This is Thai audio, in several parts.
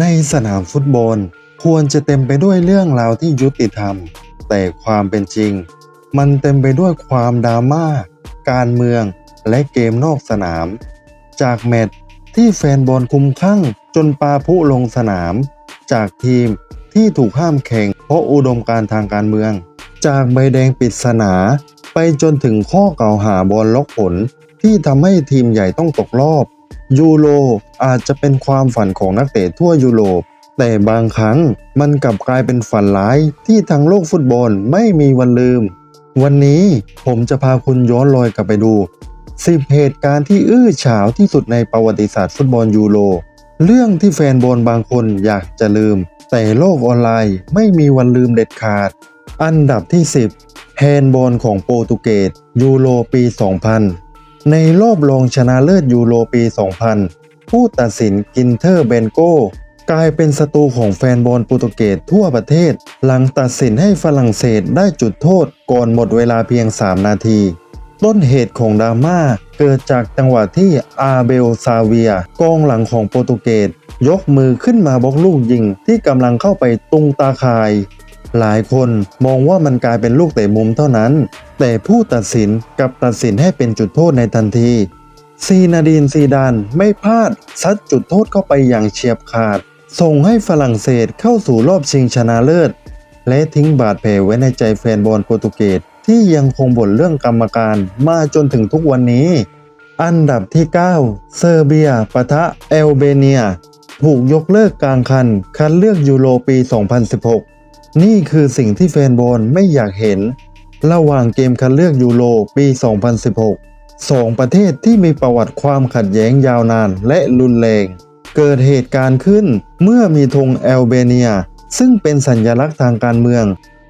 ในสนามฟุตบอลควรจะเต็มไปด้วยเรื่องราวที่ยุติธรรม แต่ความเป็นจริง มันเต็มไปด้วยความดราม่า การเมืองและเกมนอกสนาม จากแมตช์ที่แฟนบอลคุมข้างจนปาพุลงสนาม จากทีมที่ถูกห้ามแข่งเพราะอุดมการทางการเมือง จากใบแดงปริศนาไปจนถึงข้อกล่าวหาบอลล็อกผลที่ทำให้ทีมใหญ่ต้องตกรอบ ยูโรอาจจะเป็นความฝันของนักเตะทั่วยุโรป แต่บางครั้งมันกลับกลายเป็นฝันร้ายที่ทั้งโลกฟุตบอลไม่มีวันลืม วันนี้ผมจะพาคุณย้อนรอยกลับไปดู 10 เหตุการณ์ที่อื้อฉาวที่สุดในประวัติศาสตร์ฟุตบอลยูโร เรื่องที่แฟนบอลบางคนอยากจะลืม แต่โลกออนไลน์ไม่มีวันลืมเด็ดขาด อันดับที่ 10 แฮนด์บอลของโปรตุเกสยูโรปี 2000 ในรอบรองชนะเลิศยูโรปี 2000 ผู้ตัดสินกินเทอร์เบนโกกลายเป็นศัตรูของแฟนบอลโปรตุเกสทั่วประเทศ หลังตัดสินให้ฝรั่งเศสได้จุดโทษก่อนหมดเวลาเพียง 3 นาที ต้นเหตุของดราม่าเกิดจากจังหวะที่อาเบลซาเวียกองหลังของโปรตุเกสยกมือขึ้นมาบล็อกลูกยิงที่กำลังเข้าไปตุงตาข่าย หลายคนมองว่ามันกลายเป็นลูกเตะมุมเท่านั้น แต่ผู้ตัดสินกับตัดสินให้เป็นจุดโทษในทันที ซีนาดีนซีดานไม่พลาดซัดจุดโทษเข้าไปอย่างเฉียบขาด ส่งให้ฝรั่งเศสเข้าสู่รอบชิงชนะเลิศ และทิ้งบาดแผลไว้ในใจแฟนบอลโปรตุเกสที่ยังคงบ่นเรื่องกรรมการมาจนถึงทุกวันนี้ อันดับที่ 9 เซอร์เบียปะทะเอลเบเนีย ถูกยกเลิกกลางคัน คัดเลือกยูโรปี 2016 นี่คือสิ่งที่แฟนบอลไม่อยากเห็น ระหว่างเกมคัดเลือกยูโรปี 2016สองประเทศที่มีประวัติความขัดแย้งยาวนานและรุนแรง เกิดเหตุการณ์ขึ้นเมื่อมีธงแอลเบเนีย ซึ่งเป็นสัญลักษณ์ทางการเมือง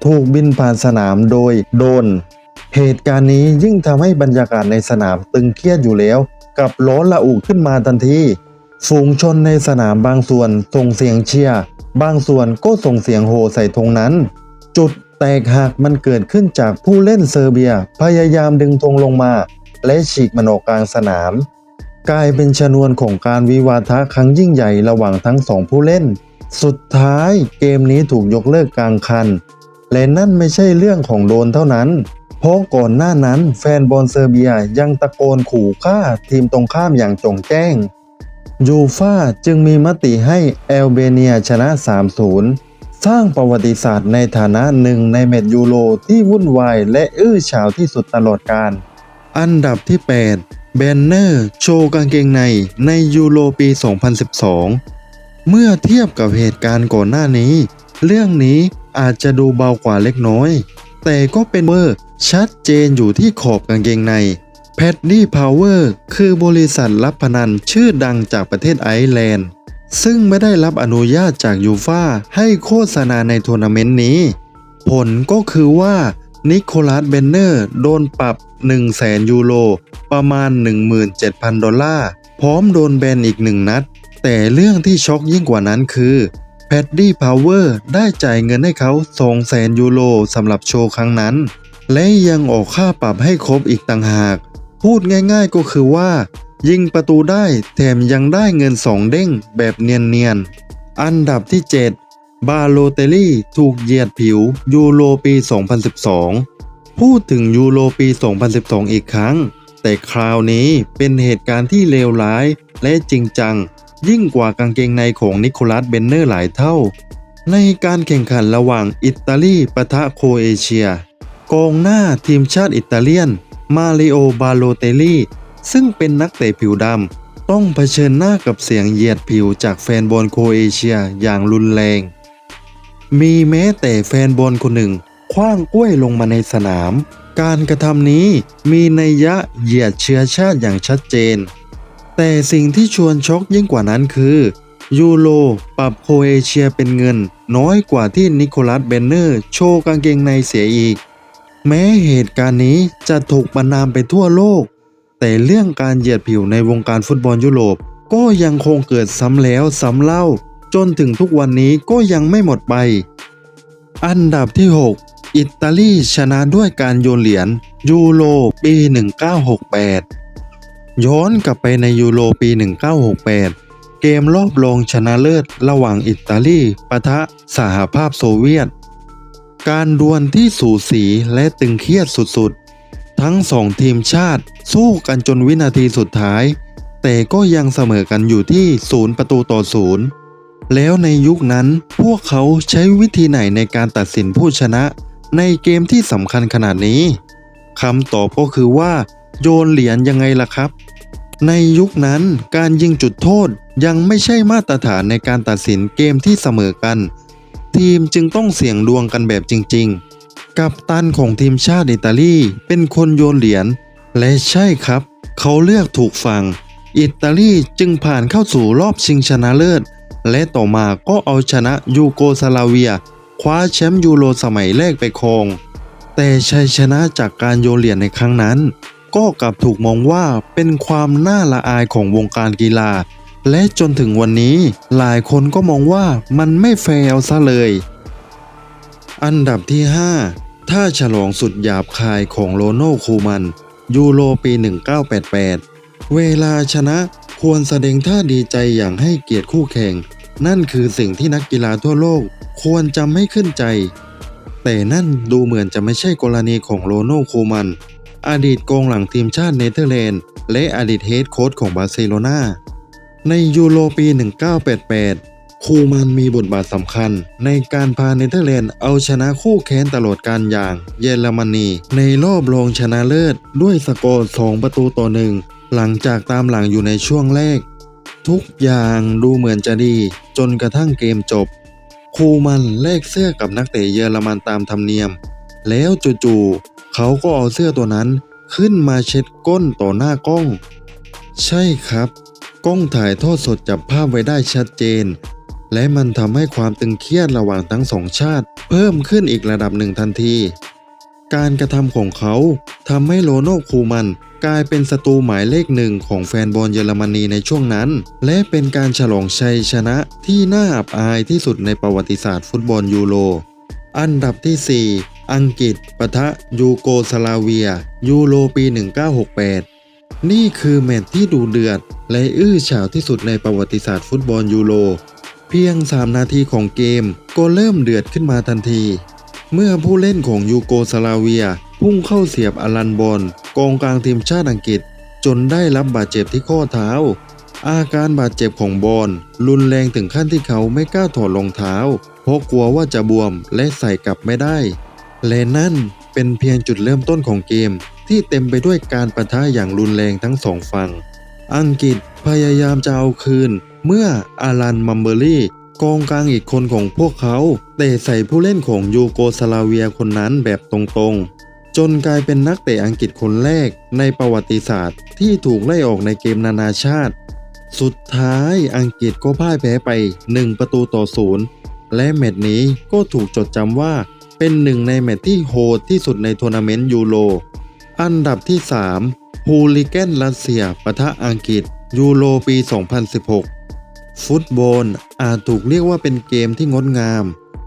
ถูกบินผ่านสนามโดยโดน เหตุการณ์นี้ยิ่งทำให้บรรยากาศในสนามตึงเครียดอยู่แล้ว กับร้อนระอุขึ้นมาทันทีฝูงชนในสนามบางส่วนส่งเสียงเชียร์ บางส่วนก็ส่งเสียงโห่ใส่ธงนั้น จุด แตกหักมันเกิดขึ้นจากผู้เล่นเซอร์เบีย พยายามดึงธงลงมา และฉีกมันออกกลางสนาม กลายเป็นชนวนของการวิวาทะครั้งยิ่งใหญ่ระหว่างทั้งสองผู้เล่น สุดท้ายเกมนี้ถูกยกเลิกกลางคัน และนั่นไม่ใช่เรื่องของโดนเท่านั้น เพราะก่อนหน้านั้นแฟนบอลเซอร์เบียยังตะโกนขู่ฆ่าทีมตรงข้ามอย่างจงแจ้งยูฟ่าจึงมีมติให้แอลเบเนียชนะ 3-0 สร้างประวัติศาสตร์ในฐานะหนึ่งในเมตช์ยูโรที่วุ่นวายและอื้อฉาวที่สุดตลอดกาลอันดับที่ 8 แบนเนอร์ โชว์กางเกงในในยูโรปี 2012 เมื่อเทียบกับเหตุการณ์ก่อนหน้านี้ เรื่องนี้อาจจะดูเบากว่าเล็กน้อย แต่ก็เป็นเวอร์ชัดเจนอยู่ที่ขอบกางเกงในแพดดี้พาวเวอร์คือบริษัทรับพนันชื่อดังจากประเทศไอร์แลนด์ ซึ่งไม่ได้รับอนุญาตจากยูฟาให้โฆษณาในทัวร์นาเมนต์นี้ ผลก็คือว่านิโคลัสเบนเนอร์โดนปรับ 1 0 0 0 0แสนยูโรประมาณ 17,000 ดอลลาร์ พร้อมโดนแบนอีกหนึ่งนัด แต่เรื่องที่ช็อกยิ่งกว่านั้นคือแพดดี้พาวเวอร์ได้จ่ายเงินให้เขา2แสนยูโรสำหรับโชว์ครั้งนั้น และยังออกค่าปรับให้ครบอีกต่างหาก พูดง่ายๆก็คือว่า ยิงประตูได้แถมยังได้เงินสองเด้งแบบเนียนๆ อันดับที่ 7 บาโลเตลี่ถูกเหยียดผิวยูโรปี 2012 พูดถึงยูโรปี 2012 อีกครั้ง แต่คราวนี้เป็นเหตุการณ์ที่เลวร้ายและจริงจัง ยิ่งกว่ากางเกงในของนิโคลัสเบนเนอร์หลายเท่า ในการแข่งขันระหว่างอิตาลีปะทะโคเอเชียกองหน้าทีมชาติอิตาเลียน มาริโอบาโลเตลี่ ซึ่งเป็นนักเตะผิวดำต้องเผชิญหน้ากับเสียงเหยียดผิวจากแฟนบอลโครเอเชียอย่างรุนแรง มีแม้แต่แฟนบอลคนหนึ่งคว้างกล้วยลงมาในสนาม การกระทำนี้มีนัยยะเหยียดเชื้อชาติอย่างชัดเจน แต่สิ่งที่ชวนช็อกยิ่งกว่านั้นคือยูโรปรับโครเอเชียเป็นเงิน น้อยกว่าที่นิโคลัสเบนเนอร์โชว์กางเกงในเสียอีก แม้เหตุการณ์นี้จะถูกประนามไปทั่วโลก แต่เรื่องการเหยียดผิวในวงการฟุตบอลยุโรป ก็ยังคงเกิดซ้ำแล้วซ้ำเล่า จนถึงทุกวันนี้ก็ยังไม่หมดไป อันดับที่ 6 อิตาลีชนะด้วยการโยนเหรียญยูโรปี 1968 ย้อนกลับไปในยูโรปี 1968 เกมรอบรองชนะเลิศระหว่างอิตาลีปะทะสหภาพโซเวียต การดวลที่สูสีและตึงเครียดสุดๆ ทั้งสองทีมชาติ สู้กันจนวินาทีสุดท้าย แต่ก็ยังเสมอกันอยู่ที่ศูนย์ประตูต่อศูนย์แล้วในยุคนั้นพวกเขาใช้วิธีไหนในการตัดสินผู้ชนะ ในเกมที่สำคัญขนาดนี้คำตอบก็คือว่า โยนเหรียญยังไงล่ะครับ ในยุคนั้นการยิงจุดโทษยังไม่ใช่มาตรฐานในการตัดสินเกมที่เสมอกัน ทีมจึงต้องเสี่ยงดวงกันแบบจริง ๆ กัปตันของทีมชาติอิตาลีเป็นคนโยนเหรียญ และใช่ครับ เขาเลือกถูกฝั่ง อิตาลีจึงผ่านเข้าสู่รอบชิงชนะเลิศ และต่อมาก็เอาชนะยูโกสลาเวีย คว้าแชมป์ยูโรสมัยแรกไปครอง แต่ชัยชนะจากการโยนเหรียญในครั้งนั้น ก็กลับถูกมองว่าเป็นความน่าละอายของวงการกีฬา และจนถึงวันนี้หลายคนก็มองว่ามันไม่แฟร์เอาซะเลย อันดับที่5ถ้าฉลองสุดหยาบคายของโรโนคูมัน ยูโรปี 1988 เวลาชนะควรแสดงท่าดีใจอย่างให้เกียรติคู่แข่ง นั่นคือสิ่งที่นักกีฬาทั่วโลกควรจำให้ขึ้นใจ แต่นั่นดูเหมือนจะไม่ใช่กรณีของโรโนคูมัน อดีตกองหลังทีมชาติเนเธอร์แลนด์ และอดีตเฮดโค้ชของบาร์เซโลนาในยูโรปี 1988 คูมันมีบทบาทสำคัญ ในการพาเนเธอร์แลนด์เอาชนะคู่แข่งตลอดการอย่างเยอรมนี ในรอบรองชนะเลิศ ด้วยสกอร์2ประตูต่อหนึ่งหลังจากตามหลังอยู่ในช่วงแรก ทุกอย่างดูเหมือนจะดี จนกระทั่งเกมจบ คูมันแลกเสื้อกับนักเตะเยอรมันตามธรรมเนียม แล้วจู่ๆเขาก็เอาเสื้อตัวนั้นขึ้นมาเช็ดก้นต่อหน้ากล้อง ใช่ครับ กล้องถ่ายทอดสดจับภาพไว้ได้ชัดเจน และมันทำให้ความตึงเครียดระหว่างทั้งสองชาติ เพิ่มขึ้นอีกระดับหนึ่งทันที การกระทำของเขาทำให้โรโนคูมันกลายเป็นศัตรูหมายเลขหนึ่งของแฟนบอลเยอรมนีในช่วงนั้น และเป็นการฉลองชัยชนะที่น่าอับอายที่สุดในประวัติศาสตร์ฟุตบอลยูโร อันดับที่ 4 อังกฤษปะทะยูโกสลาเวีย ยูโรปี 1968 นี่คือแมตช์ที่ดูเดือด และอื้อฉาวที่สุดในประวัติศาสตร์ฟุตบอลยูโร พียง 3 นาทีของเกมก็เริ่มเดือดขึ้นมาทันที เมื่อผู้เล่นของยูโกสลาเวีย พุ่งเข้าเสียบอลันบอลกองกลางทีมชาติอังกฤษ จนได้รับบาดเจ็บที่ข้อเท้า อาการบาดเจ็บของบอลรุนแรงถึงขั้นที่เขาไม่กล้าถอดรองเท้า เพราะกลัวว่าจะบวมและใส่กลับไม่ได้ และนั่นเป็นเพียงจุดเริ่มต้นของเกม ที่เต็มไปด้วยการประทะอย่างรุนแรงทั้งสองฝั่งอังกฤษพยายามจะเอาคืน เมื่ออารันมัมเบอรี่กองกลางอีกคนของพวกเขาเตะใส่ผู้เล่นของยูโกสลาเวียคนนั้นแบบตรงๆ จนกลายเป็นนักเตะอังกฤษคนแรกในประวัติศาสตร์ ที่ถูกไล่ออกในเกมนานาชาติ สุดท้ายอังกฤษก็พ่ายแพ้ไป 1 ประตูต่อศูนย์และแมตช์นี้ก็ถูกจดจำว่าเป็นหนึ่งในแมตช์ที่โหดที่สุดในทัวร์นาเมนต์ยูโรอันดับที่3ฮูลิแกนรัสเซียปะทะอังกฤษยูโรปี 2016 ฟุตบอลอาจถูกเรียกว่าเป็นเกมที่งดงาม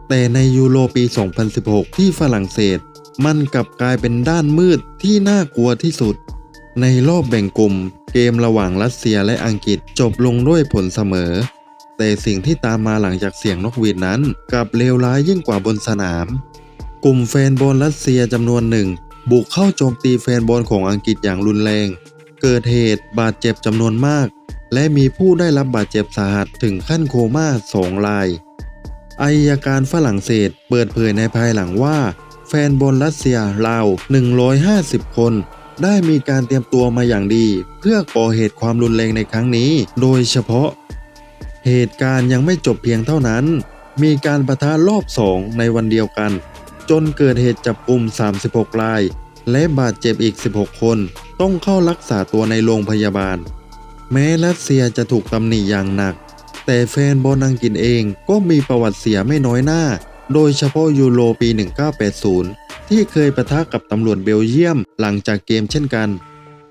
แต่ในยูโรปี 2016 ที่ฝรั่งเศส มันกลับกลายเป็นด้านมืดที่น่ากลัวที่สุด ในรอบแบ่งกลุ่ม เกมระหว่างรัสเซียและอังกฤษจบลงด้วยผลเสมอ แต่สิ่งที่ตามมาหลังจากเสียงนกหวีดนั้นกลับเลวร้ายยิ่งกว่าบนสนาม กลุ่มแฟนบอลรัสเซียจำนวนหนึ่ง บุกเข้าโจมตีแฟนบอลของอังกฤษอย่างรุนแรง เกิดเหตุบาดเจ็บจำนวนมาก และมีผู้ได้รับบาดเจ็บสาหัสถึงขั้นโคม่าสองรายอายการฝรั่งเศสเปิดเผยในภายหลังว่า แฟนบอลรัสเซียราว 150 คน ได้มีการเตรียมตัวมาอย่างดี เพื่อก่อเหตุความรุนแรงในครั้งนี้ โดยเฉพาะ เหตุการณ์ยังไม่จบเพียงเท่านั้น มีการประทะรอบสองในวันเดียวกัน จนเกิดเหตุจับกลุ่ม 36 ราย และบาดเจ็บอีก 16 คน ต้องเข้ารักษาตัวในโรงพยาบาล แม้รัสเซียจะถูกตำหนิอย่างหนัก แต่แฟนบอลอังกฤษเองก็มีประวัติเสียไม่น้อยหน้า โดยเฉพาะยูโรปี 1980 ที่เคยประทะกับตำรวจเบลเยียมหลังจากเกมเช่นกัน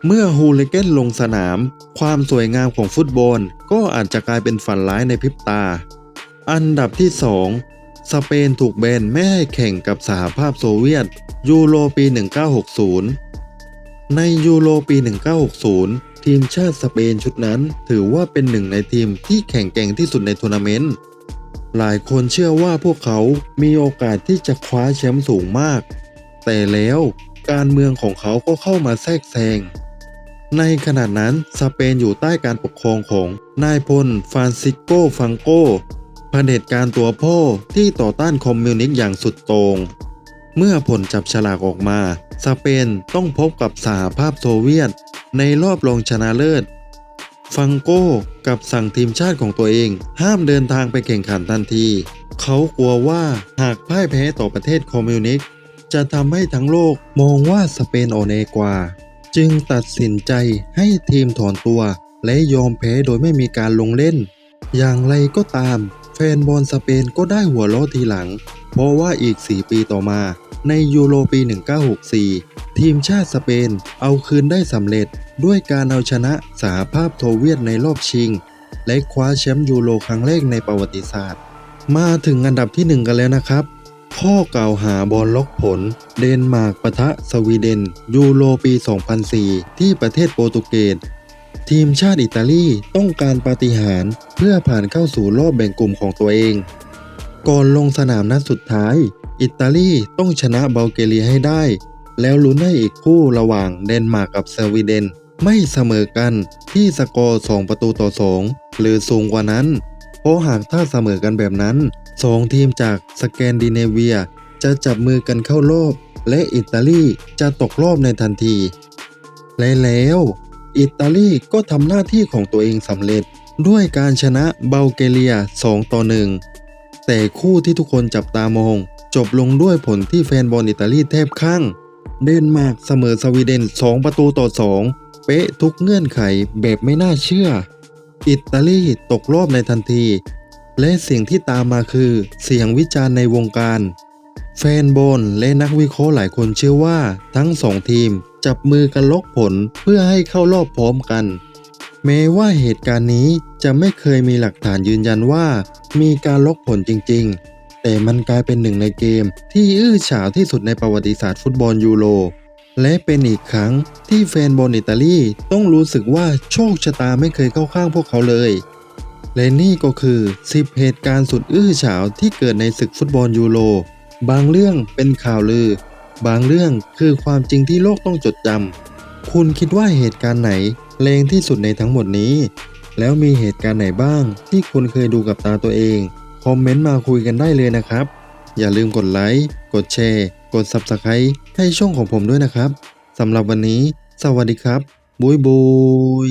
เมื่อฮูลิเกนลงสนาม ความสวยงามของฟุตบอลก็อาจจะกลายเป็นฝันร้ายในพริบตา อันดับที่ 2 สเปนถูกแบนไม่ให้แข่งกับสหภาพโซเวียตยูโรปี 1960 ในยูโรปี 1960 ทีมชาติสเปนชุดนั้น ถือว่าเป็นหนึ่งในทีมที่แข็งแกร่งที่สุดในทัวร์นาเมนต์หลายคนเชื่อว่าพวกเขามีโอกาสที่จะคว้าแชมป์สูงมาก แต่แล้วการเมืองของเขาก็เข้ามาแทรกแซง ในขณะนั้นสเปนอยู่ใต้การปกครองของนายพลฟรานซิสโกฟังโกเผด็จการตัวพ่อที่ต่อต้านคอมมิวนิสต์อย่างสุดโต่งเมื่อผลจับฉลากออกมา สเปนต้องพบกับสหภาพโซเวียต ในรอบรองชนะเลิศ ฟังโก้กับสั่งทีมชาติของตัวเอง ห้ามเดินทางไปแข่งขันทันที เขากลัวว่าหากพ่ายแพ้ต่อประเทศคอมมิวนิสต์จะทำให้ทั้งโลกมองว่าสเปนอ่อนแอกว่า จึงตัดสินใจให้ทีมถอนตัว และยอมแพ้โดยไม่มีการลงเล่น อย่างไรก็ตาม แฟนบอลสเปนก็ได้หัวเราะทีหลัง เพราะว่าอีก 4 ปีต่อมาในยูโรปี 1964 ทีมชาติสเปนเอาคืนได้สำเร็จ ด้วยการเอาชนะสหภาพโซเวียตในรอบชิง และคว้าแชมป์ยูโรครั้งแรกในประวัติศาสตร์ มาถึงอันดับที่ 1 กันแล้วนะครับ ข้อกล่าวหาบอลล็อกผล เดนมาร์กปะทะสวีเดน ยูโรปี 2004 ที่ประเทศโปรตุเกสทีมชาติอิตาลีต้องการปาฏิหาริย์เพื่อผ่านเข้าสู่รอบแบ่งกลุ่มของตัวเอง ก่อนลงสนามนัดสุดท้าย อิตาลีต้องชนะเบลแกเรียให้ได้ แล้วลุ้นให้อีกคู่ระหว่างเดนมาร์กกับสวีเดน ไม่เสมอกันที่สกอร์2ประตูต่อ 2 หรือสูงกว่านั้น เพราะหากถ้าเสมอกันแบบนั้นสองทีมจากสแกนดิเนเวีย จะจับมือกันเข้ารอบ และอิตาลีจะตกรอบในทันที และแล้ว อิตาลีก็ทำหน้าที่ของตัวเองสำเร็จด้วยการชนะเบลแกเรีย 2 ต่อ 1 แต่คู่ที่ทุกคนจับตามอง จบลงด้วยผลที่แฟนบอลอิตาลีแทบข้าง เดนมาร์กเสมอสวีเดน 2 ประตูต่อ 2 เป๊ะทุกเงื่อนไขแบบไม่น่าเชื่อ อิตาลีตกรอบในทันที และสิ่งที่ตามมาคือเสียงวิจารณ์ในวงการ แฟนบอลและนักวิเคราะห์หลายคนเชื่อว่าทั้งสองทีมจับมือกันล็อกผลเพื่อให้เข้ารอบพร้อมกัน แม้ว่าเหตุการณ์นี้จะไม่เคยมีหลักฐานยืนยันว่า มีการล็อกผลจริง ๆ แต่มันกลายเป็นหนึ่งในเกมที่อื้อฉาวที่สุดในประวัติศาสตร์ฟุตบอลยูโร และเป็นอีกครั้งที่แฟนบอลอิตาลีต้องรู้สึกว่าโชคชะตาไม่เคยเข้าข้างพวกเขาเลย และนี่ก็คือ 10 เหตุการณ์สุดอื้อฉาวที่เกิดในศึกฟุตบอลยูโร บางเรื่องเป็นข่าวลือ บางเรื่องคือความจริงที่โลกต้องจดจำ คุณคิดว่าเหตุการณ์ไหนแรงที่สุดในทั้งหมดนี้ แล้วมีเหตุการณ์ไหนบ้าง ที่คุณเคยดูกับตาตัวเอง คอมเมนต์มาคุยกันได้เลยนะครับ อย่าลืมกดไลค์ กดแชร์ กด Subscribe ให้ช่องของผมด้วยนะครับสำหรับวันนี้ สวัสดีครับบุยบุย